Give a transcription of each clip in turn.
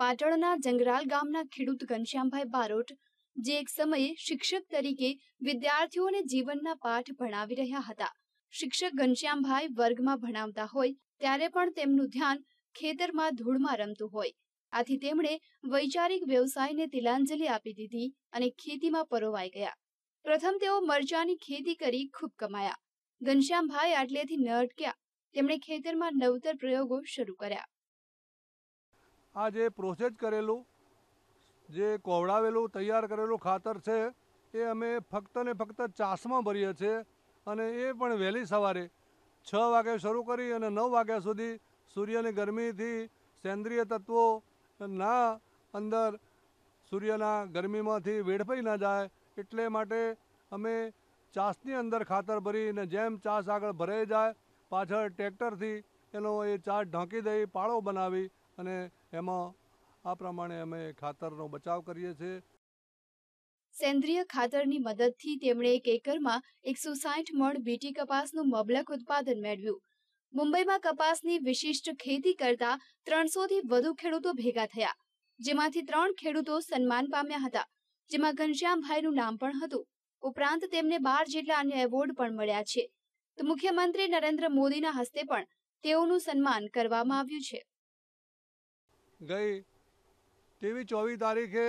પાટણના જંગરાલ ગામના ખેડૂત ઘનશ્યામભાઈ બારોટ, જે એક સમયે શિક્ષક તરીકે વિદ્યાર્થીઓને જીવનના પાઠ ભણાવી રહ્યા હતા. શિક્ષક ઘનશ્યામભાઈ વર્ગમાં ભણાવતા હોય, ત્યારે પણ તેમનું ધ્યાન ખેતરમાં ધૂળમાં રમતું હોય. આથી તેમણે વૈચારિક વ્યવસાયને તિલાંજલિ આપી દીધી અને ખેતીમાં પરોવાઈ ગયા. પ્રથમ તેઓ મરચાની ખેતી કરી ખૂબ કમાયા. ઘનશ્યામભાઈ આટલેથી ન અટક્યા તેમણે ખેતરમાં નવતર પ્રયોગો શરૂ કર્યા. આ જે પ્રોસેસ કરેલું, જે કોવડાવેલું, તૈયાર કરેલું ખાતર છે, એ અમે ફક્ત ને ફક્ત ચાસમાં ભરીએ છીએ અને એ પણ વહેલી સવારે છ વાગે શરૂ કરી અને નવ વાગ્યા સુધી સૂર્યની ગરમીથી સેન્દ્રિય તત્વો ના અંદર સૂર્યના ગરમીમાંથી વેડફાઈ ના જાય એટલે માટે અમે ચાસની અંદર ખાતર ભરીને જેમ ચાસ આગળ ભરાઈ જાય, પાછળ ટ્રેક્ટરથી એનો એ ચાસ ઢાંકી દઈ, પાળો બનાવી અને એમાં આ પ્રમાણે અમે ખાતરનો બચાવ કરીએ છીએ. સેન્દ્રિય ખાતરની મદદથી તેમણે એક એકરમાં એકસો સાઠ મણ બીટી કપાસનું મબલક ઉત્પાદન મેળવ્યું. મુંબઈમાં કપાસની વિશિષ્ટ ખેતી કરતા ત્રણસોથી વધુ ખેડૂતો ભેગા થયા, જેમાંથી ત્રણ ખેડૂતો સન્માન પામ્યા હતા, જેમાં ઘનશ્યામભાઈનું નામ પણ હતું. ઉપરાંત તેમને બાર જેટલા અન્ય એવોર્ડ પણ મળ્યા છે. તો મુખ્યમંત્રી નરેન્દ્ર મોદીના હસ્તે પણ તેઓનું સન્માન કરવામાં આવ્યું છે. ગઈ. તેવી ચોવીસ તારીખે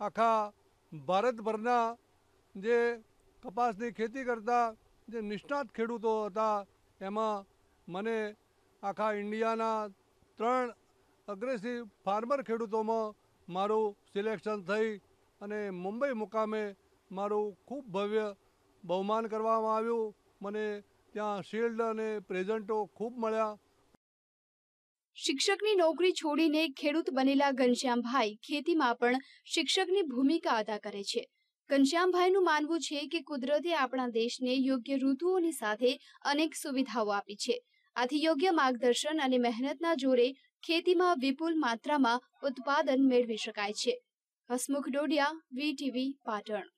આખા ભારતભરના જે કપાસની ખેતી કરતા જે નિષ્ણાત ખેડૂતો હતા, એમાં મને આખા ઇન્ડિયાના ત્રણ અગ્રેસિવ ફાર્મર ખેડૂતોમાં મારું સિલેક્શન થઈ અને મુંબઈ મુકામે મારું ખૂબ ભવ્ય બહુમાન કરવામાં આવ્યું. મને ત્યાં શિલ્ડ અને પ્રેઝન્ટો ખૂબ મળ્યા. શિક્ષકની નોકરી છોડીને ખેડૂત બનેલા ઘનશ્યામભાઈ ખેતીમાં પણ શિક્ષકની ભૂમિકા અદા કરે છે. ઘનશ્યામભાઈનું માનવું છે કે કુદરતે આપણા દેશને યોગ્ય ઋતુઓની સાથે અનેક સુવિધાઓ આપી છે. આથી યોગ્ય માર્ગદર્શન અને મહેનતના જોરે ખેતીમાં વિપુલ માત્રામાં ઉત્પાદન મેળવી શકાય છે. હસમુખ ડોડિયા વીટીવી પાટણ.